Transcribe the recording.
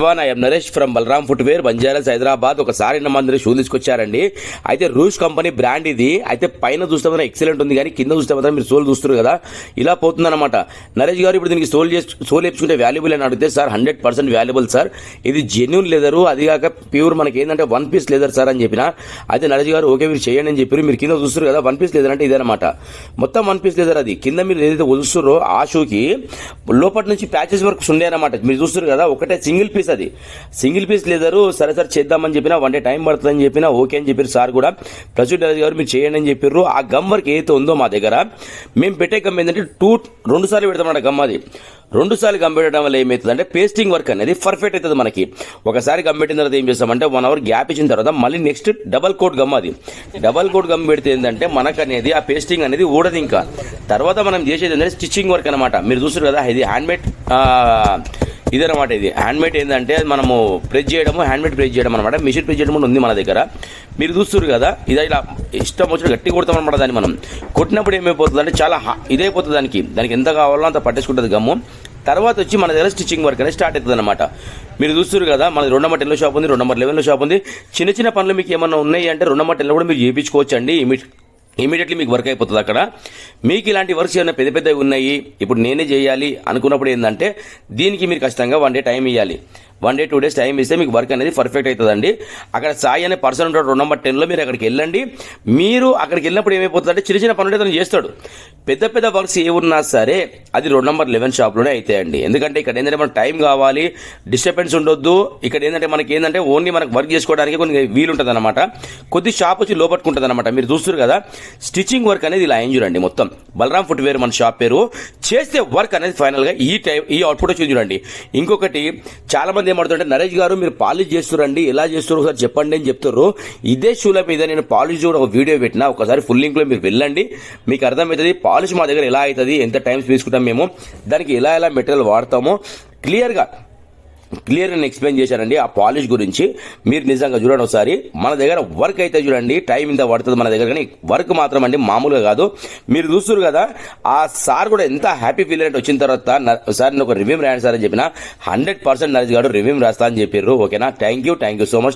Ivan I'm Naresh from Balaram footwear Banjaras Hyderabad. ఒకసారి మందిని shoe తీసుకొచ్చారండి. అయితే రూష్ కంపెనీ బ్రాండ్ ఇది. అయితే పైన చూస్తే మాత్రం ఎక్సలెంట్ ఉంది కానీ కింద చూస్తే మాత్రం మీరు సోల్ చూస్తారు కదా. ఇలా పోతుందన్నమాట. నరేష్ గారు ఇప్పుడు దీనికి సోల్ చేసి సోల్ వేపించుకుంటే వాల్యుబుల్ అని అడిగితే sir hundred percent valuable sir. ఇది జెన్యున్ లెదరు అది కాక ప్యూర్ మనకి ఏంటంటే వన్ పీస్ లెదర్ సార్ అని చెప్పిన. అయితే నరేష్ గారు ఓకే మీరు చేయండి అని చెప్పారు మీరు కింద చూస్తారు కదా వన్ పీస్ లెదర్ అంటే ఇదనమాట మొత్తం వన్ పీస్ లెదర్ అది. కింద మీరు ఏదైతే వదులుస్తారో ఆ షూకి లోపల నుంచి ప్యాచెస్ వర్క్స్ ఉండే మీరు చూస్తారు కదా ఒకటే సింగిల్ పీస్ అది సింగిల్ పీస్ లేదరు సరే సరే చేద్దామని చెప్పినా వన్ డే టైం పడుతుందని చెప్పినా ఓకే అని చెప్పారు సార్ కూడా. ప్రస్తుత గారు మీరు చేయండి అని చెప్పారు ఆ గమ్ వర్క్ ఏదైతే ఉందో మా దగ్గర మేము పెట్టే గమ్ ఏంటంటే టూ రెండు సార్లు పెడతామన్నమాట గమ్ అది. రెండు సార్లు గమ్ పెట్టడం వల్ల ఏమవుతుందంటే పేస్టింగ్ వర్క్ అనేది పర్ఫెక్ట్ అవుతుంది మనకి. ఒకసారి గమ్ పెట్టిన తర్వాత ఏం చేస్తామంటే వన్ అవర్ గ్యాప్ ఇచ్చిన తర్వాత మళ్ళీ నెక్స్ట్ డబల్ కోట్ గమ్ అది. డబల్ కోట్ గమ్ పెడితే ఏంటంటే మనకు అనేది ఆ పేస్టింగ్ అనేది ఊడదు ఇంకా. తర్వాత మనం చేసేది ఏంటంటే స్టిచ్చింగ్ వర్క్ అనమాట మీరు చూస్తారు కదా ఇది హ్యాండ్మేడ్ ఇదనమాట ఇది. హ్యాండ్మేడ్ ఏంటంటే మనము ప్రెస్ చేయడము హ్యాండ్మేడ్ ప్రెస్ చేయడం అనమాట మిషన్ ప్రెస్ చేయడం ఉంది మన దగ్గర. మీరు చూస్తారు కదా ఇది ఇలా ఇష్టం వచ్చిన గట్టి కొడతాం అనమాట దాన్ని మనం. కొట్టినప్పుడు ఏమైపోతుంది అంటే చాలా ఇదైపోతుంది దానికి. దానికి ఎంత కావాలో అంత పట్టేసుకుంటుంది గమ్ము. తర్వాత వచ్చి మన దగ్గర స్టిచ్చింగ్ వర్క్ అనేది స్టార్ట్ అవుతుంది అనమాట మీరు చూస్తారు కదా మన రెండు నెంబర్ టెన్లో షాప్ ఉంది రెండు నెంబర్ లెవెన్లో షాప్ ఉంది. చిన్న చిన్న పనులు మీకు ఏమైనా ఉన్నాయి అంటే రెండు నెంబర్ టెన్లో కూడా మీరు చేయించుకోవచ్చు అండి ఇమీడియట్లీ మీకు వర్క్ అయిపోతుంది అక్కడ. మీకు ఇలాంటి వర్క్స్ ఏమైనా పెద్ద పెద్దవి ఉన్నాయి ఇప్పుడు నేనే చేయాలి అనుకున్నప్పుడు ఏంటంటే దీనికి మీరు ఖచ్చితంగా వన్ డే టైం ఇవ్వాలి one day two days time ఇస్తే మీకు వర్క్ అనేది పర్ఫెక్ట్ అవుతుందండి. అక్కడ సాయి అనే పర్సన్ ఉంటాడు రెండు నెంబర్ టెన్లో మీరు అక్కడికి వెళ్ళండి. మీరు అక్కడికి వెళ్ళినప్పుడు ఏమైపోతుందంటే చిన్న చిన్న పనులు అతను చేస్తాడు. పెద్ద పెద్ద వర్క్స్ ఏ ఉన్నా సరే అది రెండు నెంబర్ లెవెన్ షాప్లోనే అవుతాయండి ఎందుకంటే ఇక్కడ ఏంటంటే మనకు టైం కావాలి డిస్టర్బెన్స్ ఉండొద్దు. ఇక్కడ ఏంటంటే మనకి ఏంటంటే ఓన్లీ మనకు వర్క్ చేసుకోవడానికి కొన్ని వీలు ఉంటుంది అనమాట కొద్ది షాప్ వచ్చి లోపట్టుకుంటుంది అనమాట మీరు చూస్తారు కదా స్టిచ్చింగ్ వర్క్ అనేది ఇలా చూడండి మొత్తం. బలరాం ఫుట్వేర్ మన షాప్ పేరు. చేస్తే వర్క్ అనేది ఫైనల్గా ఈ టైం ఈ అవుట్పుట్ వచ్చి చూడండి. ఇంకొకటి చాలా మంది ఏమడుతుంటే నరేష్ గారు మీరు పాలిష్ చేస్తురండి ఎలా చేస్తారు ఒకసారి చెప్పండి అని చెప్తారు ఇదే షూల మీద నేను పాలిష్ కూడా ఒక వీడియో పెట్టినా ఒకసారి ఫుల్ లింక్లో మీరు వెళ్ళండి. మీకు అర్థమవుతుంది పాలిష్ మా దగ్గర ఎలా అవుతుంది ఎంత టైం తీసుకుంటాం మేము దానికి ఎలా ఎలా మెటీరియల్ వాడతామో. క్లియర్గా క్లియర్ నేను ఎక్స్ప్లెయిన్ చేశానండి ఆ పాలిష్ గురించి. మీరు నిజంగా చూడండి ఒకసారి. మన దగ్గర వర్క్ అయితే చూడండి టైం ఇంత పడుతుంది మన దగ్గర కానీ వర్క్ మాత్రం అండి మామూలుగా కాదు. మీరు చూస్తారు కదా ఆ సార్ కూడా ఎంత హ్యాపీ ఫీల్ అంటే వచ్చిన తర్వాత సార్ నేను ఒక రివ్యూ రాయండి సార్ అని చెప్పిన హండ్రెడ్ పర్సెంట్ నరేష్ గారు రివ్యూ రాస్తా అని చెప్పారు ఓకేనా? Thank you thank you so much.